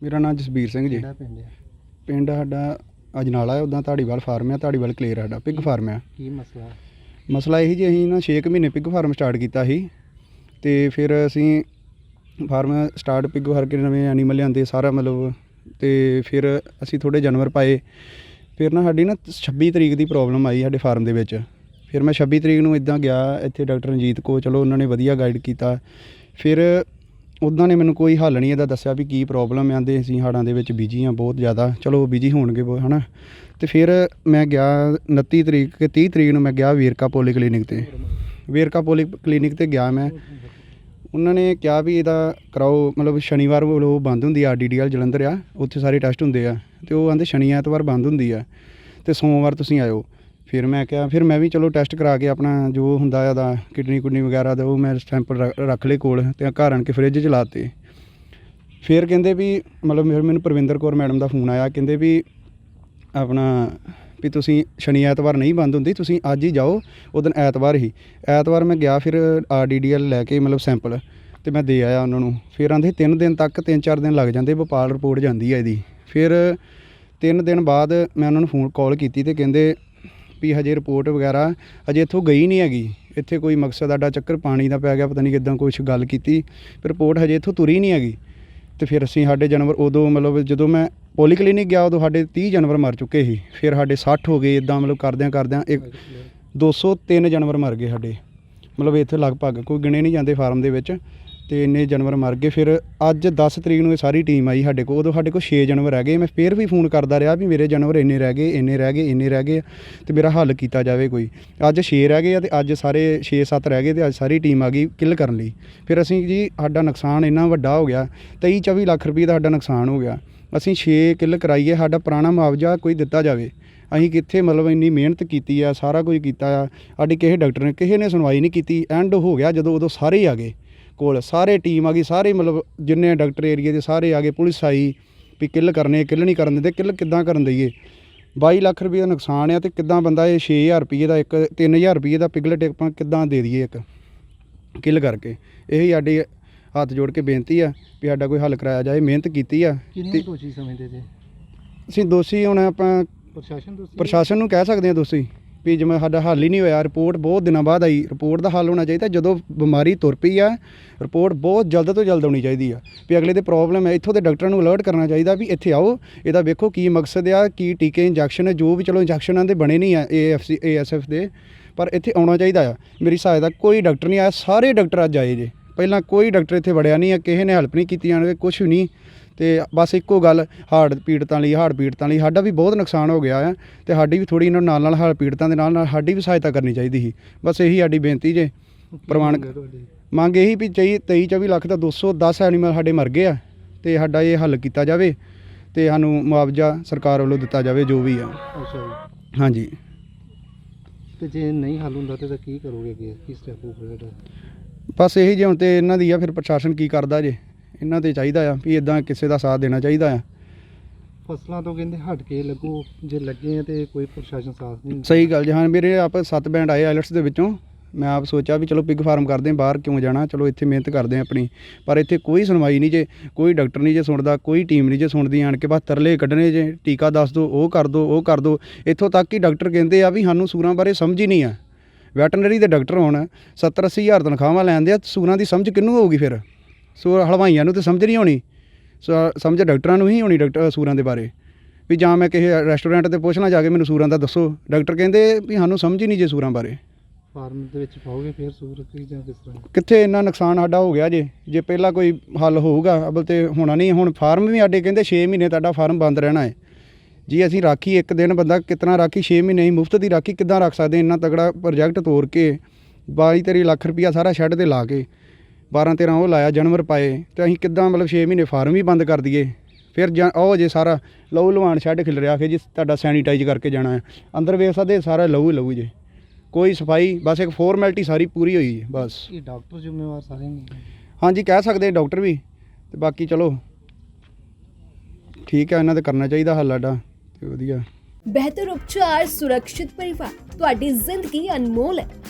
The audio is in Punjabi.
ਮੇਰਾ ਨਾਮ ਜਸਬੀਰ ਸਿੰਘ ਜੀ। ਕਿਹੜਾ ਪਿੰਡ ਹੈ ਪਿੰਡ ਸਾਡਾ ਅਜਨਾਲਾ ਹੈ ਉਦਾਂ ਧਾੜੀਵਾਲ ਫਾਰਮ ਹੈ ਧਾੜੀਵਾਲ ਕਲੀਅਰ ਸਾਡਾ ਪਿਗ ਫਾਰਮ ਹੈ ਕੀ ਮਸਲਾ? ਮਸਲਾ ਇਹੀ ਜੀ ਅਸੀਂ ਨਾ 6 ਮਹੀਨੇ ਪਿਗ ਫਾਰਮ ਸਟਾਰਟ ਕੀਤਾ ਸੀ ਤੇ ਫਿਰ ਅਸੀਂ ਫਾਰਮ ਸਟਾਰਟ ਪਿਗ ਕਰਕੇ ਨਵੇਂ ਐਨੀਮਲ ਲਿਆਂਦੇ ਸਾਰਾ ਮਤਲਬ ਤੇ ਫਿਰ ਅਸੀਂ ਥੋੜੇ ਜਾਨਵਰ ਪਾਏ। ਫਿਰ ਨਾ ਸਾਡੀ ਨਾ 26 ਤਰੀਕ ਦੀ ਪ੍ਰੋਬਲਮ ਆਈ ਸਾਡੇ ਫਾਰਮ ਦੇ ਵਿੱਚ। ਫਿਰ ਮੈਂ 26 ਤਰੀਕ ਨੂੰ ਇਦਾਂ ਗਿਆ ਇੱਥੇ ਡਾਕਟਰ ਰਣਜੀਤ ਕੋ ਚਲੋ ਉਹਨਾਂ ਨੇ ਵਧੀਆ ਗਾਈਡ ਕੀਤਾ। ਫਿਰ ਉਦਾਂ ਨੇ ਮੈਨੂੰ ਕੋਈ ਹੱਲ ਨਹੀਂ ਇਹਦਾ ਦੱਸਿਆ ਵੀ ਕੀ ਪ੍ਰੋਬਲਮ ਆਂਦੇ ਅਸੀਂ ਹਾੜਾਂ ਦੇ ਵਿੱਚ ਬਿਜ਼ੀ ਆ, ਬਹੁਤ ਜ਼ਿਆਦਾ। ਚਲੋ ਬਿਜ਼ੀ ਹੋਣਗੇ ਬਹੁਤ, ਹਨਾ? ਤੇ ਫਿਰ ਮੈਂ ਗਿਆ 29 ਤਰੀਕ ਕੇ 30 ਤਰੀਕ ਨੂੰ ਮੈਂ ਗਿਆ ਵੇਰਕਾ ਪੋਲੀ ਕਲੀਨਿਕ ਤੇ। ਵੇਰਕਾ ਪੋਲੀ ਕਲੀਨਿਕ ਤੇ ਗਿਆ ਮੈਂ। ਉਹਨਾਂ ਨੇ ਕਿਹਾ ਵੀ ਇਹਦਾ ਕਰਾਓ, ਮਤਲਬ ਸ਼ਨੀਵਾਰ ਉਹ ਬੰਦ ਹੁੰਦੀ ਆ ਡੀਡੀਐਲ ਜਲੰਧਰ ਆ, ਉੱਥੇ ਸਾਰੇ ਟੈਸਟ ਹੁੰਦੇ ਆ। ਤੇ ਉਹ ਆਂਦੇ ਸ਼ਨੀ ਐਤਵਾਰ ਬੰਦ ਹੁੰਦੀ ਆ। ਤੇ ਸੋਮਵਾਰ ਤੁਸੀਂ ਆਇਓ। ਫਿਰ ਮੈਂ ਕਿਹਾ, ਫਿਰ ਮੈਂ ਵੀ ਚਲੋ ਟੈਸਟ ਕਰਾ ਕੇ ਆਪਣਾ ਜੋ ਹੁੰਦਾ ਆ ਦਾ ਕਿਡਨੀ ਕੁਡਨੀ ਵਗੈਰਾ ਦਾ ਉਹ ਮੈਂ ਸੈਂਪਲ ਰੱਖ ਲਏ ਕੋਲ ਤੇ ਘਰ ਆਣ ਕੇ ਫ੍ਰਿਜ 'ਚ ਲਾਤੇ ਫਿਰ ਕਹਿੰਦੇ ਵੀ ਮਤਲਬ ਮੈਨੂੰ ਪ੍ਰਵਿੰਦਰ ਕੌਰ ਮੈਡਮ ਦਾ ਫੋਨ ਆਇਆ, ਕਹਿੰਦੇ ਵੀ ਆਪਣਾ ਵੀ ਤੁਸੀਂ ਸ਼ਨੀ ਐਤਵਾਰ ਨਹੀਂ ਬੰਦ ਹੁੰਦੀ, ਤੁਸੀਂ ਅੱਜ ਹੀ ਜਾਓ, ਉਹ ਦਿਨ ਐਤਵਾਰ ਹੀ। ਐਤਵਾਰ ਮੈਂ ਗਿਆ ਫਿਰ ਆਰਡੀਡੀਐਲ ਲੈ ਕੇ ਮਤਲਬ ਸੈਂਪਲ ਤੇ ਮੈਂ ਦੇ ਆਇਆ ਉਹਨਾਂ ਨੂੰ। ਫਿਰ ਆਂਦੇ ਤਿੰਨ ਦਿਨ ਤੱਕ ਤਿੰਨ ਚਾਰ ਦਿਨ ਲੱਗ ਜਾਂਦੇ ਭੋਪਾਲ ਰਿਪੋਰਟ ਜਾਂਦੀ ਹੈ ਇਹਦੀ। ਫਿਰ ਤਿੰਨ ਦਿਨ ਬਾਅਦ ਮੈਂ ਉਹਨਾਂ ਨੂੰ ਫੋਨ ਕਾਲ ਕੀਤੀ ਤੇ ਕਹਿੰਦੇ ਵੀ ਹਜੇ ਰਿਪੋਰਟ ਵਗੈਰਾ ਹਜੇ ਇੱਥੋਂ ਗਈ ਨਹੀਂ ਹੈਗੀ। ਇੱਥੇ ਕੋਈ ਮਕਸਦ ਆਡਾ ਚੱਕਰ ਪਾਣੀ ਦਾ ਪੈ ਗਿਆ, ਪਤਾ ਨਹੀਂ ਕਿਦਾਂ ਕੁਝ ਗੱਲ ਕੀਤੀ ਰਿਪੋਰਟ ਹਜੇ ਇੱਥੋਂ ਤੁਰੀ ਨਹੀਂ ਹੈਗੀ। ਤੇ ਫਿਰ ਅਸੀਂ ਸਾਡੇ ਜਾਨਵਰ ਉਦੋਂ ਮਤਲਬ ਜਦੋਂ ਮੈਂ ਪੋਲੀ ਕਲੀਨਿਕ ਗਿਆ, ਉਦੋਂ ਸਾਡੇ 30 ਜਾਨਵਰ ਮਰ ਚੁੱਕੇ ਸੀ। ਫਿਰ ਸਾਡੇ 60 ਹੋ ਗਏ ਇਦਾਂ ਮਤਲਬ ਕਰਦਿਆਂ ਕਰਦਿਆਂ ਇੱਕ 203 ਜਾਨਵਰ ਮਰ ਗਏ ਸਾਡੇ। ਮਤਲਬ ਇੱਥੇ ਲਗਭਗ ਕੋਈ ਗਿਣੇ ਨਹੀਂ ਜਾਂਦੇ ਫਾਰਮ ਦੇ ਵਿੱਚ। ਤੇ ਇੰਨੇ ਜਾਨਵਰ ਮਰ ਗਏ। ਫਿਰ ਅੱਜ 10 ਤਰੀਕ ਨੂੰ ਇਹ ਸਾਰੀ ਟੀਮ ਆਈ ਸਾਡੇ ਕੋਲ। ਉਦੋਂ ਸਾਡੇ ਕੋਲ 6 ਜਾਨਵਰ ਰਹਿ ਗਏ। ਮੈਂ ਫਿਰ ਵੀ ਫੋਨ ਕਰਦਾ ਰਿਹਾ ਵੀ ਮੇਰੇ ਜਾਨਵਰ ਇੰਨੇ ਰਹਿ ਗਏ, ਇੰਨੇ ਰਹਿ ਗਏ, ਇੰਨੇ ਰਹਿ ਗਏ ਤੇ ਮੇਰਾ ਹੱਲ ਕੀਤਾ ਜਾਵੇ ਕੋਈ। ਅੱਜ 6 ਰਹਿ ਗਏ ਆ ਤੇ ਅੱਜ ਸਾਰੇ 6-7 ਰਹਿ ਗਏ ਤੇ ਅੱਜ ਸਾਰੀ ਟੀਮ ਆ ਗਈ ਕਿੱਲ ਕਰਨ ਲਈ। ਫਿਰ ਅਸੀਂ ਜੀ ਸਾਡਾ ਨੁਕਸਾਨ ਇੰਨਾ ਵੱਡਾ ਹੋ ਗਿਆ 23-24 ਲੱਖ ਰੁਪਏ ਦਾ ਸਾਡਾ ਨੁਕਸਾਨ ਹੋ ਗਿਆ। ਅਸੀਂ 6 ਕਿੱਲ ਕਰਾਈਏ, ਸਾਡਾ ਪੁਰਾਣਾ ਮੁਆਵਜ਼ਾ ਕੋਈ ਦਿੱਤਾ ਜਾਵੇ। ਅਸੀਂ ਕਿੱਥੇ ਮਤਲਬ ਇੰਨੀ ਮਿਹਨਤ ਕੀਤੀ ਆ, ਸਾਰਾ ਕੁਝ ਕੀਤਾ ਆ। ਸਾਡੀ ਕਿਸੇ ਡਾਕਟਰ ਨੇ, ਕਿਸੇ ਨੇ ਸੁਣਵਾਈ ਨਹੀਂ ਕੀਤੀ। ਐਂਡ ਹੋ ਗਿਆ ਜਦੋਂ ਉਦੋਂ ਸਾਰੇ ਹੀ ਆ ਗਏ। ਕੋਲ ਸਾਰੇ ਟੀਮ ਆ ਗਈ ਸਾਰੇ ਮਤਲਬ ਜਿੰਨੇ ਡਾਕਟਰ ਏਰੀਆ ਦੇ ਸਾਰੇ ਆ ਗਏ ਪੁਲਿਸ ਆਈ ਵੀ ਕਿੱਲ ਕਰਨੇ ਕਿੱਲ ਨਹੀਂ ਕਰਨ ਦਿੰਦੇ ਕਿੱਲ ਕਿੱਦਾਂ ਕਰਨ ਦਈਏ? 22 ਲੱਖ ਰੁਪਏ ਦਾ ਨੁਕਸਾਨ ਆ ਤੇ ਕਿੱਦਾਂ ਬੰਦਾ ਇਹ 6000 ਰੁਪਏ ਦਾ ਇੱਕ 3000 ਰੁਪਏ ਦਾ ਪਿਗਲਟ ਆਪਾਂ ਕਿੱਦਾਂ ਦੇ ਦਈਏ ਇੱਕ ਕਿੱਲ ਕਰਕੇ? ਇਹੀ ਸਾਡੀ ਹੱਥ ਜੋੜ ਕੇ ਬੇਨਤੀ ਆ ਵੀ ਸਾਡਾ ਕੋਈ ਹੱਲ ਕਰਾਇਆ ਜਾਏ ਮਿਹਨਤ ਕੀਤੀ ਆ। ਕਿੰਨੇ ਦੋਸ਼ੀ ਸਮਝਦੇ ਜੇ? ਅਸੀਂ ਦੋਸ਼ੀ ਹੁਣ ਆਪਾਂ ਪ੍ਰਸ਼ਾਸਨ ਦੋਸ਼ੀ? ਪ੍ਰਸ਼ਾਸਨ ਨੂੰ ਕਹਿ ਸਕਦੇ ਹਾਂ ਦੋਸ਼ੀ। ਵੀ ਜਿਵੇਂ ਸਾਡਾ ਹੱਲ ਹੀ ਨਹੀਂ ਹੋਇਆ ਰਿਪੋਰਟ ਬਹੁਤ ਦਿਨਾਂ ਬਾਅਦ ਆਈ। ਰਿਪੋਰਟ ਦਾ ਹੱਲ ਹੋਣਾ ਚਾਹੀਦਾ ਜਦੋਂ ਬਿਮਾਰੀ ਤੁਰ ਪਈ ਆ ਰਿਪੋਰਟ ਬਹੁਤ ਜਲਦ ਤੋਂ ਜਲਦ ਆਉਣੀ ਚਾਹੀਦੀ ਆ। ਵੀ ਅਗਲੇ ਦੇ ਪ੍ਰੋਬਲਮ ਹੈ ਇੱਥੋਂ ਦੇ ਡਾਕਟਰਾਂ ਨੂੰ ਅਲਰਟ ਕਰਨਾ ਚਾਹੀਦਾ ਵੀ ਇੱਥੇ ਆਓ। ਇਹਦਾ ਵੇਖੋ ਕੀ ਮਕਸਦ ਆ, ਕੀ ਟੀਕੇ ਇੰਜੈਕਸ਼ਨ ਜੋ ਵੀ ਚਲੋ ਇੰਜੈਕਸ਼ਨਾਂ ਦੇ ਬਣੇ ਨਹੀਂ ਆ ਏਐਫਸੀ ਏਐਸਐਫ ਦੇ। ਪਰ ਇੱਥੇ ਆਉਣਾ ਚਾਹੀਦਾ ਆ। ਮੇਰੀ ਸਹਾਇਤਾ, ਕੋਈ ਡਾਕਟਰ ਨਹੀਂ ਆਇਆ, ਸਾਰੇ ਡਾਕਟਰ ਅੱਜ ਆਏ ਜੇ। ਪਹਿਲਾਂ ਕੋਈ ਡਾਕਟਰ ਇੱਥੇ ਵੜਿਆ ਨਹੀਂ ਆ, ਕਿਸੇ ਨੇ ਹੈਲਪ ਨਹੀਂ ਕੀਤੀ ਜਾਣਗੇ ਕੁਝ ਨਹੀਂ। ਤੇ ਬਸ ਇੱਕੋ ਗੱਲ ਹਾਰਟ ਪੀੜਤਾਂ ਲਈ ਹਾਰਟ ਪੀੜਤਾਂ ਲਈ ਸਾਡਾ ਵੀ ਬਹੁਤ ਨੁਕਸਾਨ ਹੋ ਗਿਆ ਆ ਤੇ ਸਾਡੀ ਵੀ ਥੋੜੀ ਇਹਨਾਂ ਨਾਲ ਨਾਲ ਹਾਰਟ ਪੀੜਤਾਂ ਦੇ ਨਾਲ ਨਾਲ ਸਾਡੀ ਵੀ ਸਹਾਇਤਾ ਕਰਨੀ ਚਾਹੀਦੀ ਸੀ। ਬਸ ਇਹੀ ਸਾਡੀ ਬੇਨਤੀ ਜੇ ਕੀ ਪ੍ਰਮਾਣਿਕ ਮੰਗ ਇਹੀ ਵੀ ਚਾਹੀ 23 24 ਲੱਖ ਦਾ 210 ਐਨੀਮਲ ਸਾਡੇ ਮਰ ਗਏ ਆ ਤੇ ਸਾਡਾ ਇਹ ਹੱਲ ਕੀਤਾ ਜਾਵੇ ਤੇ ਸਾਨੂੰ ਮੁਆਵਜ਼ਾ ਸਰਕਾਰ ਵੱਲੋਂ ਦਿੱਤਾ ਜਾਵੇ ਜੋ ਵੀ ਆ। ਅੱਛਾ ਜੀ। ਹਾਂਜੀ। ਤੇ ਜੇ ਨਹੀਂ ਹੱਲ ਹੁੰਦਾ ਤੇ ਤਾਂ ਕੀ ਕਰੋਗੇ ਅੱਗੇ? ਕੀ ਸਟੈਪ ਹੋਊਗਾ ਬਸ ਇਹੀ ਜੇ ਹੁਣ ਤੇ ਇਹਨਾਂ ਦੀ ਆ ਫਿਰ ਪ੍ਰਸ਼ਾਸਨ ਕੀ ਕਰਦਾ ਜੇ? ਇਹਨਾਂ ਤੇ ਚਾਹੀਦਾ ਆ ਵੀ ਇਦਾਂ ਕਿਸੇ ਦਾ ਸਾਥ ਦੇਣਾ ਚਾਹੀਦਾ ਆ। ਫਸਲਾਂ ਤੋਂ ਕਹਿੰਦੇ ਹਟ ਕੇ ਲੱਗੋ ਜੇ ਲੱਗੇ ਆ ਤੇ ਕੋਈ ਪ੍ਰਸ਼ਾਸਨ ਸਾਥ ਨਹੀਂ। ਸਹੀ ਗੱਲ ਜੀ ਹਾਂ ਮੇਰੇ ਆਪ ਸੱਤ ਬੈਂਡ ਆਏ ਆਇਲਟਸ ਦੇ ਵਿੱਚੋਂ। ਮੈਂ ਆਪ ਸੋਚਿਆ ਵੀ ਚਲੋ ਪਿਗ ਫਾਰਮ ਕਰਦੇ ਹਾਂ ਬਾਹਰ ਕਿਉਂ ਜਾਣਾ ਚਲੋ ਇੱਥੇ ਮਿਹਨਤ ਕਰਦੇ ਹਾਂ ਆਪਣੀ। ਪਰ ਇੱਥੇ ਕੋਈ ਸੁਣਵਾਈ ਨਹੀਂ ਜੇ ਕੋਈ ਡਾਕਟਰ ਨਹੀਂ ਜੇ ਸੁਣਦਾ ਕੋਈ ਟੀਮ ਨਹੀਂ ਜੇ ਸੁਣਦੀ ਆਣ ਕੇ ਬਸ ਤਰਲੇ ਕੱਢਣੇ ਜੇ ਟੀਕਾ ਦੱਸ ਦਿਓ ਉਹ ਕਰ ਦਿਓ ਉਹ ਕਰ ਦਿਓ ਇੱਥੋਂ ਤੱਕ ਕਿ ਡਾਕਟਰ ਕਹਿੰਦੇ ਆ ਵੀ ਸਾਨੂੰ ਸੂਰਾਂ ਬਾਰੇ ਸਮਝ ਹੀ ਨਹੀਂ ਆ। ਵੈਟਰਨਰੀ ਦੇ ਡਾਕਟਰ ਹੋਣ 70 80 ਹਜ਼ਾਰ ਤਨਖਾਹਾਂ ਲੈਂਦੇ ਆ ਸੂਰਾਂ ਦੀ ਸਮਝ ਕਿਹਨੂੰ ਹੋਊਗੀ ਫਿਰ? ਸੋ ਹਲਵਾਈਆਂ ਨੂੰ ਤੇ ਸਮਝ ਨਹੀਂ ਆਉਣੀ। ਸੋ ਸਮਝ ਡਾਕਟਰਾਂ ਨੂੰ ਹੀ ਹੋਣੀ ਡਾਕਟਰ ਸੂਰਾਂ ਦੇ ਬਾਰੇ। ਵੀ ਜਾਂ ਮੈਂ ਕਿਸੇ ਰੈਸਟੋਰੈਂਟ ਤੇ ਪੁੱਛਣਾ ਜਾ ਕੇ ਮੈਨੂੰ ਸੂਰਾਂ ਦਾ ਦੱਸੋ। ਡਾਕਟਰ ਕਹਿੰਦੇ ਵੀ ਸਾਨੂੰ ਸਮਝ ਹੀ ਨਹੀਂ ਜੇ ਸੂਰਾਂ ਬਾਰੇ। ਫਾਰਮ ਦੇ ਵਿੱਚ ਪਾਓਗੇ ਫਿਰ ਸੂਰ ਕੀ ਜਾਂ ਕਿਸ ਤਰ੍ਹਾਂ? ਕਿੱਥੇ ਇੰਨਾ ਨੁਕਸਾਨ ਸਾਡਾ ਹੋ ਗਿਆ ਜੇ। ਜੇ ਪਹਿਲਾਂ ਕੋਈ ਹੱਲ ਹੋਊਗਾ ਅਬਲ ਤੇ ਹੋਣਾ ਨਹੀਂ। ਹੁਣ ਫਾਰਮ ਵੀ ਸਾਡੇ ਕਹਿੰਦੇ 6 ਮਹੀਨੇ ਤੁਹਾਡਾ ਫਾਰਮ ਬੰਦ ਰਹਿਣਾ ਹੈ। ਜੀ ਅਸੀਂ ਰਾਖੀ ਇੱਕ ਦਿਨ ਬੰਦਾ ਕਿਤਨਾ ਰਾਖੀ? 6 ਮਹੀਨੇ ਹੀ ਮੁਫਤ ਦੀ ਰਾਖੀ ਕਿੱਦਾਂ ਰੱਖ ਸਕਦੇ ਇੰਨਾ ਤਗੜਾ ਪ੍ਰੋਜੈਕਟ ਤੋੜ ਕੇ 22 23 ਲੱਖ ਰੁਪਈਆ ਸਾਰਾ ਸ਼ੈੱਡ ਤੇ ਲਾ ਕੇ। 12 13 ਉਹ ਲਾਇਆ ਜਾਨਵਰ ਪਾਏ ਤੇ ਅਸੀਂ ਕਿੱਦਾਂ ਮਤਲਬ 6 ਮਹੀਨੇ ਫਾਰਮ ਹੀ ਬੰਦ ਕਰ ਦਈਏ। ਫਿਰ ਉਹ ਜੇ ਸਾਰਾ ਲਹੂ ਲਵਾਨ ਸ਼ੈੱਡ ਖਿਲ ਰਿਹਾ ਫਿਰ ਜੀ ਤੁਹਾਡਾ ਸੈਨੀਟਾਈਜ਼ ਕਰਕੇ ਜਾਣਾ ਹੈ। ਅੰਦਰ ਵੇਖ ਸਕਦੇ ਸਾਰਾ ਲਹੂ ਹੀ ਲਹੂ ਜੇ। ਕੋਈ ਸਫ਼ਾਈ ਬਸ ਇੱਕ ਫਾਰਮੈਲਿਟੀ ਸਾਰੀ ਪੂਰੀ ਹੋਈ ਹੈ ਬਸ। ਇਹ ਡਾਕਟਰ ਜ਼ਿੰਮੇਵਾਰ ਸਾਰੇ ਨੇ? ਹਾਂਜੀ ਕਹਿ ਸਕਦੇ ਡਾਕਟਰ ਵੀ ਤੇ ਬਾਕੀ ਚਲੋ। ਠੀਕ ਹੈ ਇਹਨਾਂ ਤੇ ਕਰਨਾ ਚਾਹੀਦਾ ਹੱਲ ਸਾਡਾ ਤੇ ਵਧੀਆ। ਬਿਹਤਰ ਉਪਚਾਰ ਸੁਰੱਖਿਅਤ ਪਰਿਵਾਰ ਤੁਹਾਡੀ ਜ਼ਿੰਦਗੀ ਅਨਮੋਲ ਹੈ।